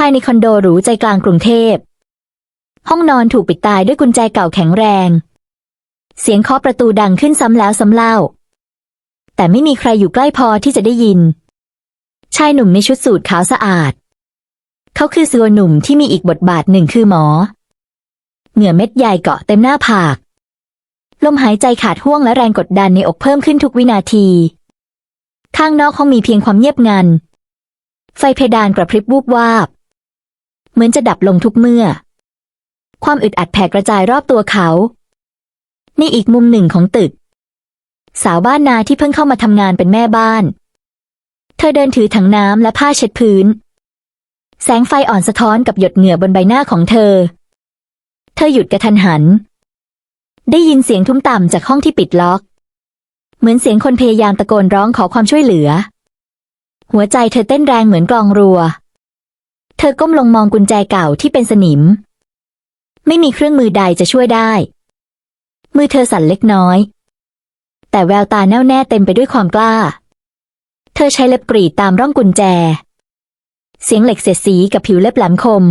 ภายในคอนโดหรูใจกลางกรุงเทพ ห้องนอนถูกปิดตายด้วยกุญแจเก่าแข็งแรง เสียงเคาะประตูดังขึ้นซ้ำแล้วซ้ำเล่า แต่ไม่มีใครอยู่ใกล้พอที่จะได้ยิน ชายหนุ่มในชุดสูทขาวสะอาด เขาคือซัวหนุ่มที่มีอีกบทบาทหนึ่งคือหมอ เหงื่อเม็ดใหญ่เกาะเต็มหน้าผาก ลมหายใจขาดห่วงและแรงกดดันในอกเพิ่มขึ้นทุกวินาที ข้างนอกห้องมีเพียงความเงียบงัน ไฟเพดานกระพริบวูบวาบ เหมือนจะดับลงทุกเมื่อ ความอึดอัดแผ่กระจายรอบตัวเขาในอีกมุมหนึ่งของตึก สาวบ้านนาที่เพิ่งเข้ามาทำงานเป็นแม่บ้าน เธอเดินถือถังน้ำและผ้าเช็ดพื้น แสงไฟอ่อนสะท้อนกับหยดเหงื่อบนใบหน้าของเธอ เธอหยุดกระทันหัน ได้ยินเสียงทุ้มต่ำจากห้องที่ปิดล็อก เหมือนเสียงคนพยายามตะโกนร้องขอความช่วยเหลือ หัวใจเธอเต้นแรงเหมือนกลองรัว เธอก้มลงมองกุญแจเก่าที่เป็นสนิม ไม่มีเครื่องมือใดจะช่วยได้ มือเธอสั่นเล็กน้อย แต่แววตาแน่วแน่เต็มไปด้วยความกล้า เธอใช้เล็บกรีดตามร่องกุญแจ เสียงเหล็กเสียดสีกับผิวเล็บแหลมคม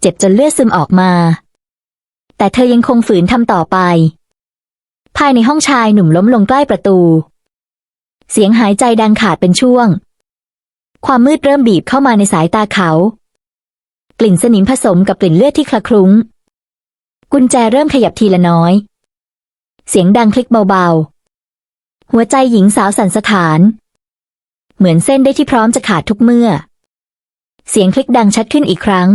เจ็บจนเลือดซึมออกมา แต่เธอยังคงฝืนทำต่อไป ภายในห้องชายหนุ่มล้มลงใกล้ประตู เสียงหายใจดังขาดเป็นช่วง ความมืดเริ่มบีบเข้ามาในสายตาเขา กลิ่นสนิมผสมกับกลิ่นเลือดที่คละคลุ้ง กุญแจเริ่มขยับทีละน้อย เสียงดังคลิกเบาๆ หัวใจหญิงสาวสั่นสะท้าน เหมือนเส้นได้ที่พร้อมจะขาดทุกเมื่อ เสียงคลิกดังชัดขึ้นอีกครั้ง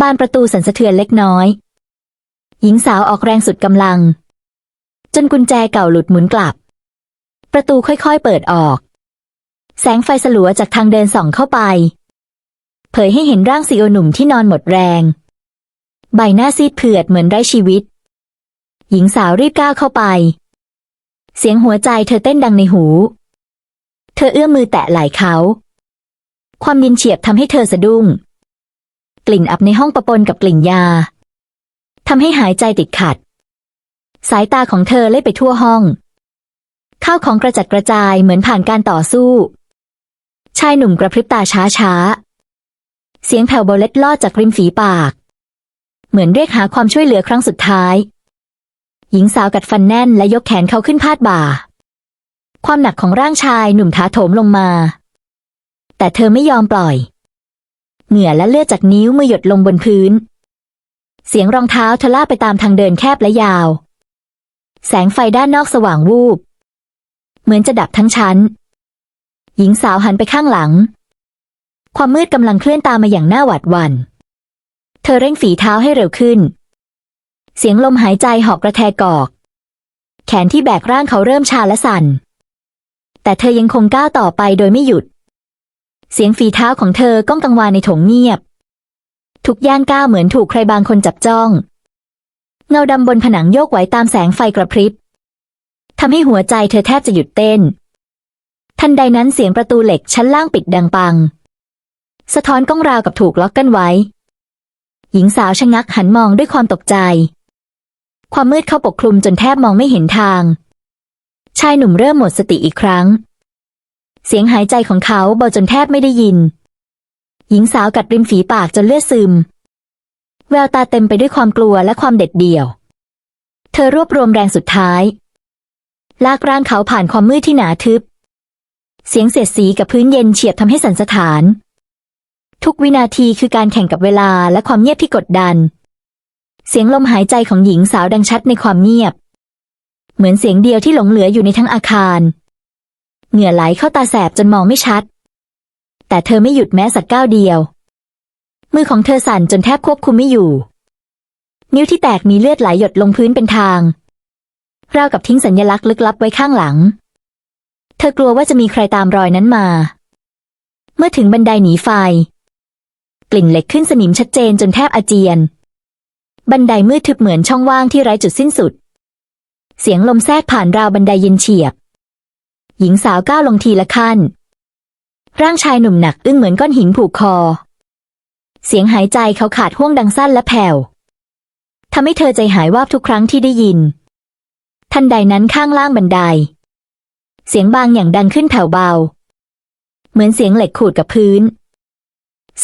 บานประตูสั่นสะเทือนเล็กน้อย หญิงสาวออกแรงสุดกำลัง จนกุญแจเก่าหลุดหมุนกลับ ประตูค่อยๆเปิดออก แสงไฟสลัวจากทางเดินส่องเข้าไป เผยให้เห็นร่างซีโอหนุ่มที่นอนหมดแรง ใบหน้าซีดเผือดเหมือนไร้ชีวิต หญิงสาวรีบก้าวเข้าไป เสียงหัวใจเธอเต้นดังในหู เธอเอื้อมมือแตะไหล่เขา ความยินเฉียบทำให้เธอสะดุ้ง กลิ่นอับในห้องประปนกับกลิ่นยาทำให้หายใจติดขัด สายตาของเธอเล่ยไปทั่วห้องข้าวของกระจัดกระจายเหมือนผ่านการต่อสู้ ชายหนุ่มกระพริบตาช้าช้า เสียงแผ่วเบาเล็ดลอดจากริมฝีปาก เหมือนเรียกหาความช่วยเหลือครั้งสุดท้าย หญิงสาวกัดฟันแน่นและยกแขนเขาขึ้นพาดบ่า ความหนักของร่างชายหนุ่มถาโถมลงมา แต่เธอไม่ยอมปล่อย เหงื่อและเลือดจากนิ้วมือหยดลงบนพื้น เสียงรองเท้าทะล่าไปตามทางเดินแคบและยาว แสงไฟด้านนอกสว่างวูบ เหมือนจะดับทั้งชั้น หญิงสาวหันไปข้างหลัง ความมืดกำลังเคลื่อนตามมาอย่างน่าหวาดหวัน่น เธอเร่งฝีเท้าให้เร็วขึ้น เสียงลมหายใจหอกกระแทกกอก แขนที่แบกร่างเขาเริ่มชาและสั่น แต่เธอยังคงก้าวต่อไปโดยไม่หยุด เสียงฝีเท้าของเธอก้องกังวานในถงเงียบ ทุกย่างก้าวเหมือนถูกใครบางคนจับจ้อง เงาดำบนผนังโยกไหวตามแสงไฟกระพริบทำให้หัวใจเธอแทบจะหยุดเต้น ทันใดนั้นเสียงประตูเหล็กชั้นล่างปิดดังปัง สะท้อนก้องราวกับถูกล็อกกันไว้ หญิงสาวชะงักหันมองด้วยความตกใจ ความมืดเข้าปกคลุมจนแทบมองไม่เห็นทาง ชายหนุ่มเริ่มหมดสติอีกครั้ง เสียงหายใจของเขาเบาจนแทบไม่ได้ยิน หญิงสาวกัดริมฝีปากจนเลือดซึม แววตาเต็มไปด้วยความกลัวและความเด็ดเดี่ยว เธอรวบรวมแรงสุดท้าย ลากร่างเขาผ่านความมืดที่หนาทึบ เสียงเสียดสีกับพื้นเย็นเฉียบทำให้สันสะท้าน ทุกวินาทีคือการแข่งกับเวลาและความเงียบที่กดดัน เสียงลมหายใจของหญิงสาวดังชัดในความเงียบ เหมือนเสียงเดียวที่หลงเหลืออยู่ในทั้งอาคาร เหงื่อไหลเข้าตาแสบจนมองไม่ชัด แต่เธอไม่หยุดแม้สักก้าวเดียว มือของเธอสั่นจนแทบควบคุมไม่อยู่ นิ้วที่แตกมีเลือดไหลหยดลงพื้นเป็นทางราวกับทิ้งสัญญลักษณ์ลึกลับไว้ข้างหลัง เธอกลัวว่าจะมีใครตามรอยนั้นมา เมื่อถึงบันไดหนีไฟ กลิ่นเหล็กขึ้นสนิมชัดเจนจนแทบอาเจียน บันไดมืดทึบเหมือนช่องว่างที่ไร้จุดสิ้นสุด เสียงลมแทรกผ่านราวบันไดเย็นเฉียบ หญิงสาวก้าวลงทีละขั้น ร่างชายหนุ่มหนักอึ้งเหมือนก้อนหินผูกคอ เสียงหายใจเขาขาดห่วงดังสั้นและแผ่วทำให้เธอใจหายวาบทุกครั้งที่ได้ยิน ทันใดนั้นข้างล่างบันได เสียงบางอย่างดังขึ้นแผ่วเบา เหมือนเสียงเหล็กขูดกับพื้น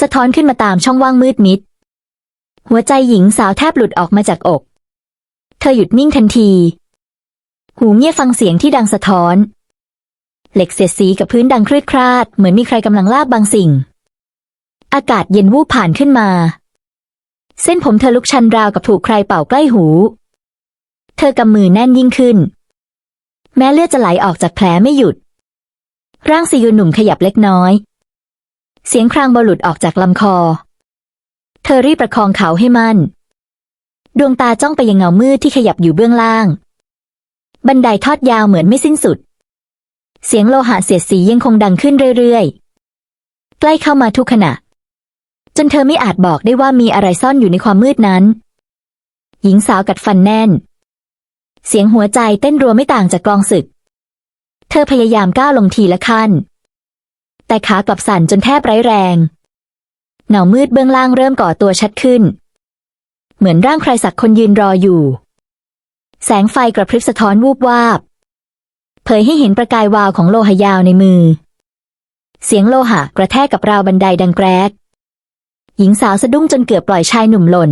สะท้อนขึ้นมาตามช่องว่างมืดมิด หัวใจหญิงสาวแทบหลุดออกมาจากอก เธอหยุดนิ่งทันที หูเงียฟังเสียงที่ดังสะท้อน เหล็กเสียดสีกับพื้นดังคลืดคลาด เหมือนมีใครกำลังลากบางสิ่ง อากาศเย็นวูบผ่านขึ้นมา เส้นผมเธอลุกชันราวกับถูกใครเป่าใกล้หู เธอกำมือแน่นยิ่งขึ้น แม้เลือดจะไหลออกจากแผลไม่หยุด ร่างซียูหนุ่มขยับเล็กน้อย เสียงครางเบาหลุดออกจากลำคอ เธอรีบประคองเขาให้มั่น ดวงตาจ้องไปยังเงามืดที่ขยับอยู่เบื้องล่าง บันไดทอดยาวเหมือนไม่สิ้นสุด เสียงโลหะเสียดสียังคงดังขึ้นเรื่อยๆ ใกล้เข้ามาทุกขณะ จนเธอไม่อาจบอกได้ว่ามีอะไรซ่อนอยู่ในความมืดนั้น หญิงสาวกัดฟันแน่น เสียงหัวใจเต้นรัวไม่ต่างจากกลองศึก เธอพยายามก้าวลงทีละขั้น แต่ขากลับสั่นจนแทบไร้แรง เงามืดเบื้องล่างเริ่มก่อตัวชัดขึ้น เหมือนร่างใครสักคนยืนรออยู่ แสงไฟกระพริบสะท้อนวูบวาบ เผยให้เห็นประกายวาวของโลหะยาวในมือ เสียงโลหะกระแทกกับราวบันไดดังแกรก หญิงสาวสะดุ้งจนเกือบปล่อยชายหนุ่มหล่น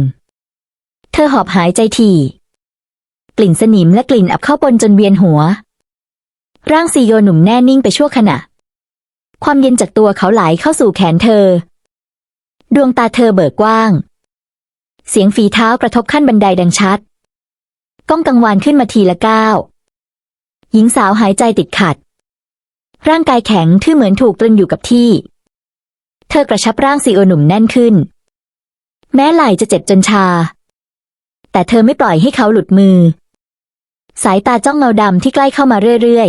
เธอหอบหายใจถี่ กลิ่นสนิมและกลิ่นอับเข้าปนจนเวียนหัว ร่างซีโยหนุ่มแน่นิ่งไปชั่วขณะ ความเย็นจากตัวเขาไหลเข้าสู่แขนเธอ ดวงตาเธอเบิกกว้าง เสียงฝีเท้ากระทบขั้นบันไดดังชัด ก้องกังวานขึ้นมาทีละก้าว หญิงสาวหายใจติดขัด ร่างกายแข็งทื่อเหมือนถูกตรึงอยู่กับที่ เธอกระชับร่างซีโอหนุ่มแน่นขึ้น แม้ไหล่จะเจ็บจนชาแต่เธอไม่ปล่อยให้เขาหลุดมือ สายตาจ้องเงาดำที่ใกล้เข้ามาเรื่อย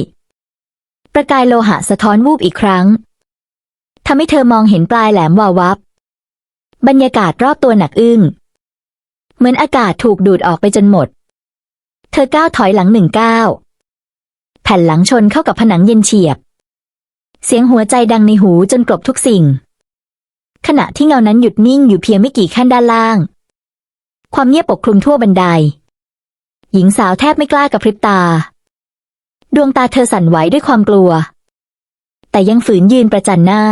ๆ ประกายโลหะสะท้อนวูบอีกครั้งทำให้เธอมองเห็นปลายแหลมวาววับบรรยากาศรอบตัวหนักอึ้ง เหมือนอากาศถูกดูดออกไปจนหมด เธอก้าวถอยหลังหนึ่งก้าว แผ่นหลังชนเข้ากับผนังเย็นเฉียบ เสียงหัวใจดังในหูจนกลบทุกสิ่ง ขณะที่เงานั้นหยุดนิ่งอยู่เพียงไม่กี่ขั้นด้านล่าง ความเงียบปกคลุมทั่วบันได หญิงสาวแทบไม่กล้ากระพริบตา ดวงตาเธอสั่นไหวด้วยความกลัว แต่ยังฝืนยืนประจันหน้า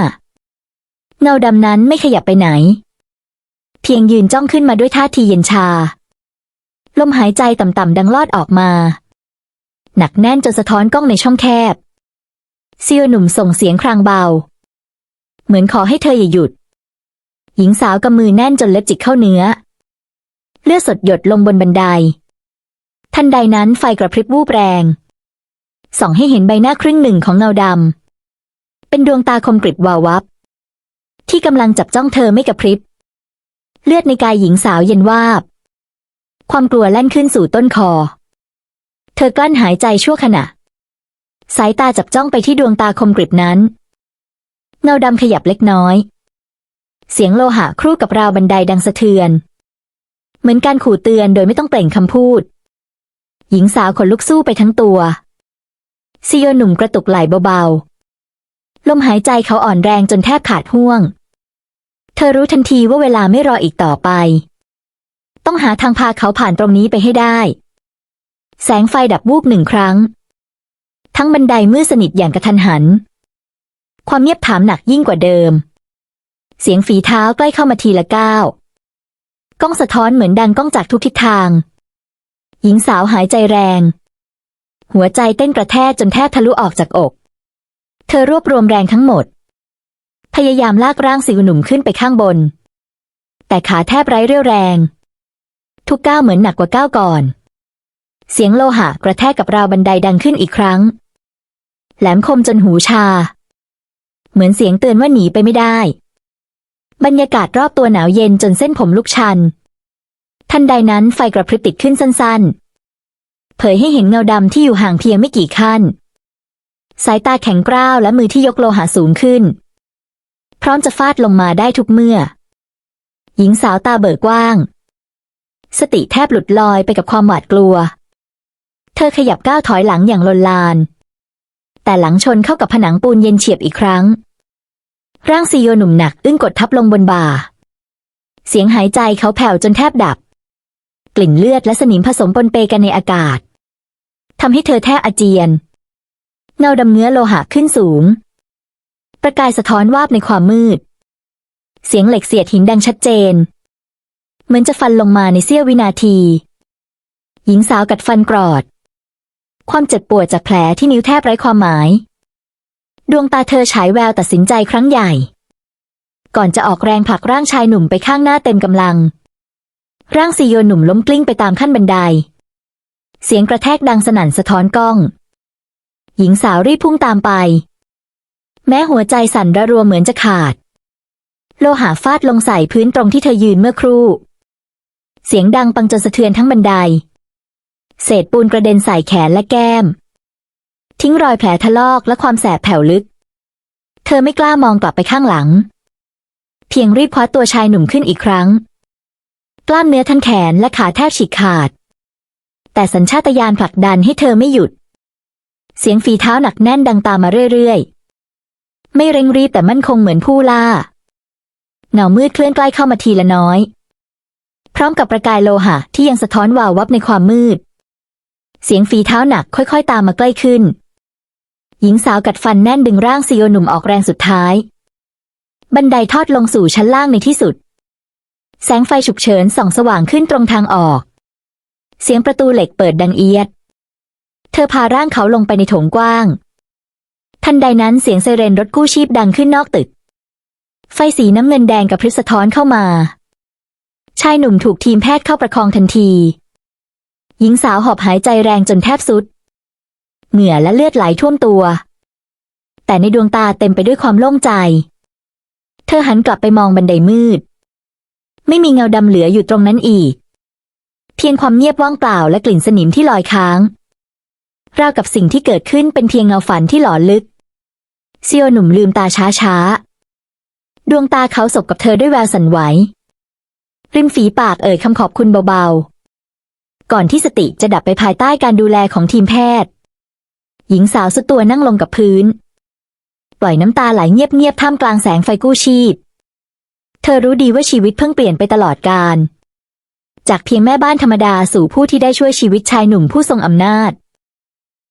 เงาดำนั้นไม่ขยับไปไหน เพียงยืนจ้องขึ้นมาด้วยท่าทีเย็นชา ลมหายใจต่ำๆดังลอดออกมา หนักแน่นจนสะท้อนกล้องในช่องแคบเซียวหนุ่มส่งเสียงครางเบา เหมือนขอให้เธออย่าหยุด หญิงสาวกำมือแน่นจนเล็บจิกเข้าเนื้อ เลือดสดหยดลงบนบันได ทันใดนั้นไฟกระพริบวูบแรง ส่องให้เห็นใบหน้าครึ่งหนึ่งของเงาดำ เป็นดวงตาคมกริบวาววับ ที่กำลังจับจ้องเธอไม่กระพริบ เลือดในกายหญิงสาวเย็นวาบ ความกลัวแล่นขึ้นสู่ต้นคอ เธอกลั้นหายใจชั่วขณะ สายตาจับจ้องไปที่ดวงตาคมกริบนั้น เงาดำขยับเล็กน้อย เสียงโลหะครู่กับราวบันไดดังสะเทือน เหมือนการขู่เตือนโดยไม่ต้องเปล่งคำพูด หญิงสาวขนลุกสู้ไปทั้งตัวซีโยหนุ่มกระตุกไหล่เบาๆ ลมหายใจเขาอ่อนแรงจนแทบขาดห่วง เธอรู้ทันทีว่าเวลาไม่รออีกต่อไป ต้องหาทางพาเขาผ่านตรงนี้ไปให้ได้ แสงไฟดับวูบหนึ่งครั้ง ทั้งบันไดมืดสนิทอย่างกระทันหัน ความเงียบถามหนักยิ่งกว่าเดิม เสียงฝีเท้าใกล้เข้ามาทีละก้าวกล้องสะท้อนเหมือนดังก้องจากทุกทิศทาง หญิงสาวหายใจแรง หัวใจเต้นกระแทกจนแทบทะลุออกจากอก เธอรวบรวมแรงทั้งหมด พยายามลากร่างสิวหนุ่มขึ้นไปข้างบน แต่ขาแทบไร้เรี่ยวแรง ทุกก้าวเหมือนหนักกว่าก้าวก่อน เสียงโลหะกระแทกกับราวบันไดดังขึ้นอีกครั้ง แหลมคมจนหูชา เหมือนเสียงเตือนว่าหนีไปไม่ได้ บรรยากาศรอบตัวหนาวเย็นจนเส้นผมลุกชัน ทันใดนั้นไฟกระพริบติดขึ้นสั้นๆ เผยให้เห็นเงาดำที่อยู่ห่างเพียงไม่กี่ขั้น สายตาแข็งกร้าวและมือที่ยกโลหะสูงขึ้น พร้อมจะฟาดลงมาได้ทุกเมื่อ หญิงสาวตาเบิกกว้าง สติแทบหลุดลอยไปกับความหวาดกลัว เธอขยับก้าวถอยหลังอย่างลนลาน แต่หลังชนเข้ากับผนังปูนเย็นเฉียบอีกครั้ง ร่างซีโยหนุ่มหนักอึ้งกดทับลงบนบ่าเสียงหายใจเขาแผ่วจนแทบดับ กลิ่นเลือดและสนิมผสมปนเปกันในอากาศทำให้เธอแทบอาเจียน เงาดำเนื้อโลหะขึ้นสูง ประกายสะท้อนวาบในความมืด เสียงเหล็กเสียดหินดังชัดเจน เหมือนจะฟันลงมาในเสี้ยววินาที หญิงสาวกัดฟันกรอด ความเจ็บปวดจากแผลที่นิ้วแทบไร้ความหมาย ดวงตาเธอฉายแววตัดสินใจครั้งใหญ่ ก่อนจะออกแรงผลักร่างชายหนุ่มไปข้างหน้าเต็มกำลัง ร่างซีโยหนุ่มล้มกลิ้งไปตามขั้นบันได เสียงกระแทกดังสนั่นสะท้อนกล้อง หญิงสาวรีบพุ่งตามไป แม้หัวใจสั่นระรัวเหมือนจะขาด โลหะฟาดลงใส่พื้นตรงที่เธอยืนเมื่อครู่ เสียงดังปังจนสะเทือนทั้งบันได เศษปูนกระเด็นใส่แขนและแก้ม ทิ้งรอยแผลทะลอกและความแสบแผ่วลึก เธอไม่กล้ามองกลับไปข้างหลัง เพียงรีบคว้าตัวชายหนุ่มขึ้นอีกครั้ง กล้ามเนื้อทั้งแขนและขาแทบฉีกขาด แต่สัญชาตญาณผลักดันให้เธอไม่หยุด เสียงฝีเท้าหนักแน่นดังตามมาเรื่อยๆ ไม่เร่งรีบแต่มั่นคงเหมือนผู้ล่า เงามืดเคลื่อนใกล้เข้ามาทีละน้อย พร้อมกับประกายโลหะที่ยังสะท้อนวาววับในความมืด เสียงฝีเท้าหนักค่อยๆ ตามมาใกล้ขึ้น หญิงสาวกัดฟันแน่นดึงร่างซีโอหนุ่มออกแรงสุดท้าย บันไดทอดลงสู่ชั้นล่างในที่สุด แสงไฟฉุกเฉินส่องสว่างขึ้นตรงทางออก เสียงประตูเหล็กเปิดดังเอียด เธอพาร่างเขาลงไปในโถงกว้าง ทันใดนั้นเสียงไซเรนรถกู้ชีพดังขึ้นนอกตึก ไฟสีน้ำเงินแดงกับพริสะท้อนเข้ามา ชายหนุ่มถูกทีมแพทย์เข้าประคองทันที หญิงสาวหอบหายใจแรงจนแทบสุด เหงื่อและเลือดไหลท่วมตัว แต่ในดวงตาเต็มไปด้วยความโล่งใจ เธอหันกลับไปมองบันไดมืด ไม่มีเงาดำเหลืออยู่ตรงนั้นอีก เพียงความเงียบว่างเปล่าและกลิ่นสนิมที่ลอยค้าง ราวกับสิ่งที่เกิดขึ้นเป็นเพียงเงาฝันที่หลอนลึกเซียวหนุ่มลืมตาช้าช้าดวงตาเขาสบกับเธอด้วยแววสั่นไหว ริมฝีปากเอ่ยคำขอบคุณเบาๆ ก่อนที่สติจะดับไปภายใต้การดูแลของทีมแพทย์ หญิงสาวสุดตัวนั่งลงกับพื้น ปล่อยน้ำตาไหลเงียบๆท่ามกลางแสงไฟกู้ชีพ เธอรู้ดีว่าชีวิตเพิ่งเปลี่ยนไปตลอดการ จากเพียงแม่บ้านธรรมดาสู่ผู้ที่ได้ช่วยชีวิตชายหนุ่มผู้ทรงอำนาจ